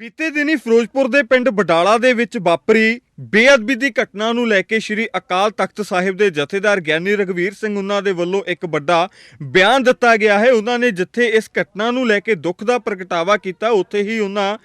ਬੀਤੇ ਦਿਨੀ ਫਿਰੋਜ਼ਪੁਰ ਦੇ ਪਿੰਡ ਬਡਾਲਾ ਦੇ ਵਿੱਚ ਵਾਪਰੀ ਬੇਅਦਬੀ ਦੀ ਘਟਨਾ ਨੂੰ ਲੈ ਕੇ ਸ੍ਰੀ ਅਕਾਲ ਤਖਤ ਸਾਹਿਬ ਦੇ ਜਥੇਦਾਰ ਗਿਆਨੀ ਰਘਵੀਰ ਸਿੰਘ ਉਹਨਾਂ ਦੇ ਵੱਲੋਂ ਇੱਕ ਵੱਡਾ ਬਿਆਨ ਦਿੱਤਾ ਗਿਆ ਹੈ। ਉਹਨਾਂ ਨੇ ਜਿੱਥੇ ਇਸ ਘਟਨਾ ਨੂੰ ਲੈ ਕੇ ਦੁੱਖ ਦਾ ਪ੍ਰਗਟਾਵਾ ਕੀਤਾ, ਉੱਥੇ ਹੀ ਉਹਨਾਂ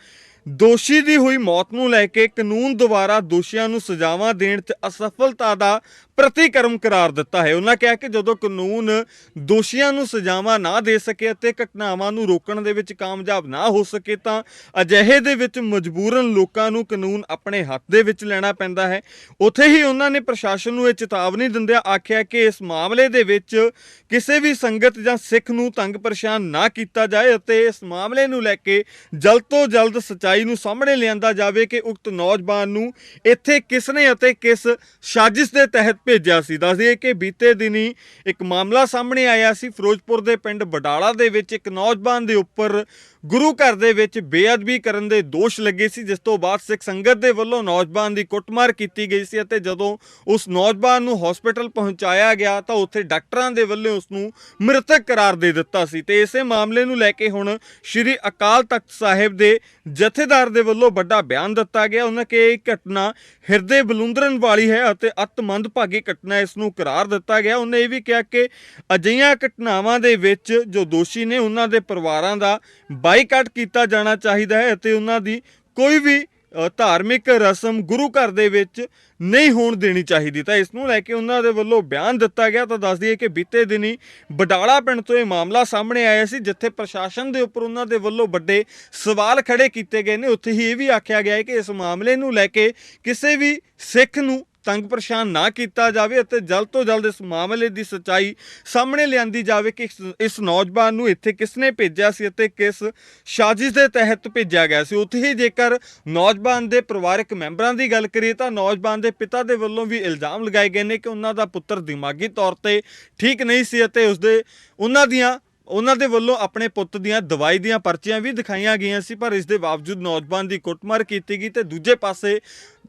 ਦੋਸ਼ੀ ਦੀ ਹੋਈ ਮੌਤ ਨੂੰ ਲੈ ਕੇ ਕਾਨੂੰਨ ਦੁਆਰਾ ਦੋਸ਼ੀਆਂ ਨੂੰ ਸਜ਼ਾਵਾਂ ਦੇਣ 'ਚ ਅਸਫਲਤਾ ਦਾ ਪ੍ਰਤੀਕਰਮ ਕਰਾਰ ਦਿੱਤਾ ਹੈ। ਉਹਨਾਂ ਕਿਹਾ ਕਿ ਜਦੋਂ ਕਾਨੂੰਨ ਦੋਸ਼ੀਆਂ ਨੂੰ ਸਜ਼ਾਵਾਂ ਨਾ ਦੇ ਸਕੇ ਅਤੇ ਘਟਨਾਵਾਂ ਨੂੰ ਰੋਕਣ ਦੇ ਵਿੱਚ ਕਾਮਯਾਬ ਨਾ ਹੋ ਸਕੇ ਤਾਂ ਅਜਿਹੇ ਦੇ ਵਿੱਚ ਮਜਬੂਰਨ ਲੋਕਾਂ ਨੂੰ ਕਾਨੂੰਨ ਆਪਣੇ ਹੱਥ ਦੇ ਵਿੱਚ ਲੈਣਾ ਪੈਂਦਾ ਹੈ। ਉੱਥੇ ਹੀ ਉਹਨਾਂ ਨੇ ਪ੍ਰਸ਼ਾਸਨ ਨੂੰ ਇਹ ਚੇਤਾਵਨੀ ਦਿੰਦਿਆਂ ਆਖਿਆ ਕਿ ਇਸ ਮਾਮਲੇ ਦੇ ਵਿੱਚ ਕਿਸੇ ਵੀ ਸੰਗਤ ਜਾਂ ਸਿੱਖ ਨੂੰ ਤੰਗ ਪਰੇਸ਼ਾਨ ਨਾ ਕੀਤਾ ਜਾਏ ਅਤੇ ਇਸ ਮਾਮਲੇ ਨੂੰ ਲੈ ਕੇ ਜਲਦ ਤੋਂ ਜਲਦ ਸਚਾਈ ਨੂੰ ਸਾਹਮਣੇ ਲਿਆਂਦਾ ਜਾਵੇ ਕਿ ਉਕਤ ਨੌਜਵਾਨ ਨੂੰ ਇੱਥੇ ਕਿਸ ਨੇ ਅਤੇ ਕਿਸ ਸਾਜ਼ਿਸ਼ ਦੇ ਤਹਿਤ ਭੇਜਿਆ ਸੀ। ਦੱਸ ਕਿ ਬੀਤੇ ਦਿਨੀ ਇੱਕ ਮਾਮਲਾ ਸਾਹਮਣੇ ਆਇਆ ਸੀ। ਫਿਰੋਜ਼ਪੁਰ ਦੇ ਪਿੰਡ ਬਡਾਲਾ ਦੇ ਵਿੱਚ ਇੱਕ ਨੌਜਵਾਨ ਦੇ ਉੱਪਰ ਗੁਰੂ ਘਰ ਦੇ ਵਿੱਚ ਬੇਅਦਬੀ ਕਰਨ ਦੇ ਦੋਸ਼ ਲੱਗੇ ਸੀ, ਜਿਸ ਤੋਂ ਬਾਅਦ ਸਿੱਖ ਸੰਗਤ ਦੇ ਵੱਲੋਂ ਨੌਜਵਾਨ ਦੀ ਕੁੱਟਮਾਰ ਕੀਤੀ ਗਈ ਸੀ ਅਤੇ ਜਦੋਂ ਉਸ ਨੌਜਵਾਨ ਨੂੰ ਹਸਪੀਟਲ ਪਹੁੰਚਾਇਆ ਗਿਆ ਤਾਂ ਉੱਥੇ ਡਾਕਟਰਾਂ ਦੇ ਵੱਲੋਂ ਉਸ ਨੂੰ ਮ੍ਰਿਤਕ ਕਰਾਰ ਦੇ ਦਿੱਤਾ ਸੀ। ਤੇ ਇਸੇ ਮਾਮਲੇ ਨੂੰ ਲੈ ਕੇ ਹੁਣ ਸ੍ਰੀ ਅਕਾਲ ਤਖਤ ਸਾਹਿਬ ਦੇ ਜਥੇਦਾਰ ਦੇ ਵੱਲੋਂ ਵੱਡਾ ਬਿਆਨ ਦਿੱਤਾ ਗਿਆ। ਉਹਨਾਂ ਕਿ ਇਹ ਘਟਨਾ ਹਿਰਦੇ ਬਲੁੰਦਰਨ ਵਾਲੀ ਹੈ ਅਤੇ ਅਤਮੰਦ ਭਾਗੀ ਘਟਨਾ ਇਸ ਨੂੰ ਕਰਾਰ ਦਿੱਤਾ ਗਿਆ। ਉਹਨੇ ਇਹ ਵੀ ਕਿਹਾ ਕਿ ਅਜਿਹੀਆਂ ਘਟਨਾਵਾਂ ਦੇ ਵਿੱਚ ਜੋ ਦੋਸ਼ੀ ਨੇ ਉਹਨਾਂ ਦੇ ਪਰਿਵਾਰਾਂ ਦਾ ਬਾਈਕਾਟ ਕੀਤਾ ਜਾਣਾ ਚਾਹੀਦਾ ਹੈ ਅਤੇ ਉਹਨਾਂ ਦੀ ਕੋਈ ਵੀ ਧਾਰਮਿਕ ਰਸਮ ਗੁਰੂ ਘਰ ਦੇ ਵਿੱਚ ਨਹੀਂ ਹੋਣ ਦੇਣੀ ਚਾਹੀਦੀ। ਤਾਂ ਇਸ ਨੂੰ ਲੈ ਕੇ ਉਹਨਾਂ ਦੇ ਵੱਲੋਂ ਬਿਆਨ ਦਿੱਤਾ ਗਿਆ ਤਾਂ ਦੱਸ ਦਈਏ ਕਿ ਬੀਤੇ ਦਿਨੀ ਬਡਾਲਾ ਪਿੰਡ ਤੋਂ ਇਹ ਮਾਮਲਾ ਸਾਹਮਣੇ ਆਇਆ ਸੀ, ਜਿੱਥੇ ਪ੍ਰਸ਼ਾਸਨ ਦੇ ਉੱਪਰ ਉਹਨਾਂ ਦੇ ਵੱਲੋਂ ਵੱਡੇ ਸਵਾਲ ਖੜੇ ਕੀਤੇ ਗਏ ਨੇ। ਉੱਥੇ ਹੀ ਇਹ ਵੀ ਆਖਿਆ ਗਿਆ ਹੈ ਕਿ ਇਸ ਮਾਮਲੇ ਨੂੰ ਲੈ ਕੇ ਕਿਸੇ ਵੀ ਸਿੱਖ ਨੂੰ ਤੰਗ ਪਰੇਸ਼ਾਨ ਨਾ ਕੀਤਾ ਜਾਵੇ ਅਤੇ ਜਲਦ ਤੋਂ ਜਲਦ ਇਸ ਮਾਮਲੇ ਦੀ ਸਚਾਈ ਸਾਹਮਣੇ ਲਿਆਂਦੀ ਜਾਵੇ ਕਿ ਇਸ- ਨੌਜਵਾਨ ਨੂੰ ਇੱਥੇ ਕਿਸ ਨੇ ਭੇਜਿਆ ਸੀ ਅਤੇ ਕਿਸ ਸਾਜ਼ਿਸ਼ ਦੇ ਤਹਿਤ ਭੇਜਿਆ ਗਿਆ ਸੀ। ਉੱਥੇ ਹੀ ਜੇਕਰ ਨੌਜਵਾਨ ਦੇ ਪਰਿਵਾਰਕ ਮੈਂਬਰਾਂ ਦੀ ਗੱਲ ਕਰੀਏ ਤਾਂ ਨੌਜਵਾਨ ਦੇ ਪਿਤਾ ਦੇ ਵੱਲੋਂ ਵੀ ਇਲਜ਼ਾਮ ਲਗਾਏ ਗਏ ਨੇ ਕਿ ਉਹਨਾਂ ਦਾ ਪੁੱਤਰ ਦਿਮਾਗੀ ਤੌਰ ਤੇ ਠੀਕ ਨਹੀਂ ਸੀ ਅਤੇ ਉਸਦੇ ਉਹਨਾਂ ਦੀਆਂ, ਉਹਨਾਂ ਦੇ ਵੱਲੋਂ ਆਪਣੇ ਪੁੱਤ ਦੀਆਂ ਦਵਾਈ ਦੀਆਂ ਪਰਚੀਆਂ ਵੀ ਦਿਖਾਈਆਂ ਗਈਆਂ ਸੀ, ਪਰ ਇਸ ਦੇ ਬਾਵਜੂਦ ਨੌਜਵਾਨ ਦੀ ਕੁੱਟਮਾਰ ਕੀਤੀ ਗਈ ਤੇ ਦੂਜੇ ਪਾਸੇ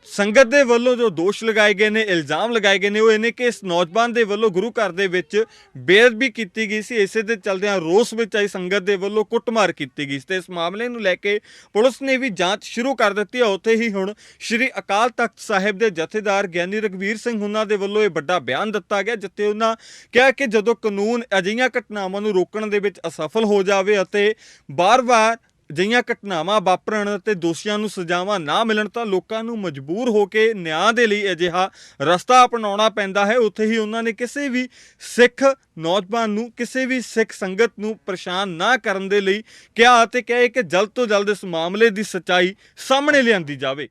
ਸੰਗਤ ਦੇ ਵੱਲੋਂ ਜੋ ਦੋਸ਼ ਲਗਾਏ ਗਏ ਨੇ, ਇਲਜ਼ਾਮ ਲਗਾਏ ਗਏ ਨੇ, ਉਹ ਇਹਨੇ ਕਿ ਇਸ ਨੌਜਵਾਨ ਦੇ ਵੱਲੋਂ ਗੁਰੂ ਘਰ ਦੇ ਵਿੱਚ ਬੇਅਦਬੀ ਕੀਤੀ ਗਈ ਸੀ। ਇਸੇ ਦੇ ਚਲਦਿਆਂ ਰੋਸ ਵਿੱਚ ਆਈ ਸੰਗਤ ਦੇ ਵੱਲੋਂ ਕੁੱਟਮਾਰ ਕੀਤੀ ਗਈ ਸੀ। ਤੇ ਇਸ ਮਾਮਲੇ ਨੂੰ ਲੈ ਕੇ ਪੁਲਿਸ ਨੇ ਵੀ ਜਾਂਚ ਸ਼ੁਰੂ ਕਰ ਦਿੱਤੀ ਹੈ। ਉੱਥੇ ਹੀ ਹੁਣ ਸ੍ਰੀ ਅਕਾਲ ਤਖਤ ਸਾਹਿਬ ਦੇ ਜਥੇਦਾਰ ਗਿਆਨੀ ਰਘਵੀਰ ਸਿੰਘ ਉਹਨਾਂ ਦੇ ਵੱਲੋਂ ਇਹ ਵੱਡਾ ਬਿਆਨ ਦਿੱਤਾ ਗਿਆ, ਜਿੱਥੇ ਉਹਨਾਂ ਕਿਹਾ ਕਿ ਜਦੋਂ ਕਾਨੂੰਨ ਅਜਿਹੀਆਂ ਘਟਨਾਵਾਂ ਨੂੰ ਰੋਕਣ ਦੇ ਵਿੱਚ ਅਸਫਲ ਹੋ ਜਾਵੇ ਅਤੇ ਬਾਰ-ਬਾਰ ਅਜਿਹੀਆਂ ਘਟਨਾਵਾਂ ਵਾਪਰਨ ਤੇ ਦੋਸ਼ੀਆਂ ਨੂੰ ਸਜ਼ਾਵਾਂ ਨਾ ਮਿਲਣ ਤਾਂ ਲੋਕਾਂ ਨੂੰ ਮਜਬੂਰ ਹੋ ਕੇ ਨਿਆਂ ਦੇ ਲਈ ਅਜਿਹਾ ਰਸਤਾ ਅਪਣਾਉਣਾ ਪੈਂਦਾ ਹੈ। ਉੱਥੇ ਹੀ ਉਹਨਾਂ ਨੇ ਕਿਸੇ ਵੀ ਸਿੱਖ ਨੌਜਵਾਨ ਨੂੰ, ਕਿਸੇ ਵੀ ਸਿੱਖ ਸੰਗਤ ਨੂੰ ਪਰੇਸ਼ਾਨ ਨਾ ਕਰਨ ਦੇ ਲਈ ਕਿਹਾ ਅਤੇ ਕਹੇ ਕਿ ਜਲਦ ਤੋਂ ਜਲਦ ਇਸ ਮਾਮਲੇ ਦੀ ਸਚਾਈ ਸਾਹਮਣੇ ਲਿਆਂਦੀ ਜਾਵੇ।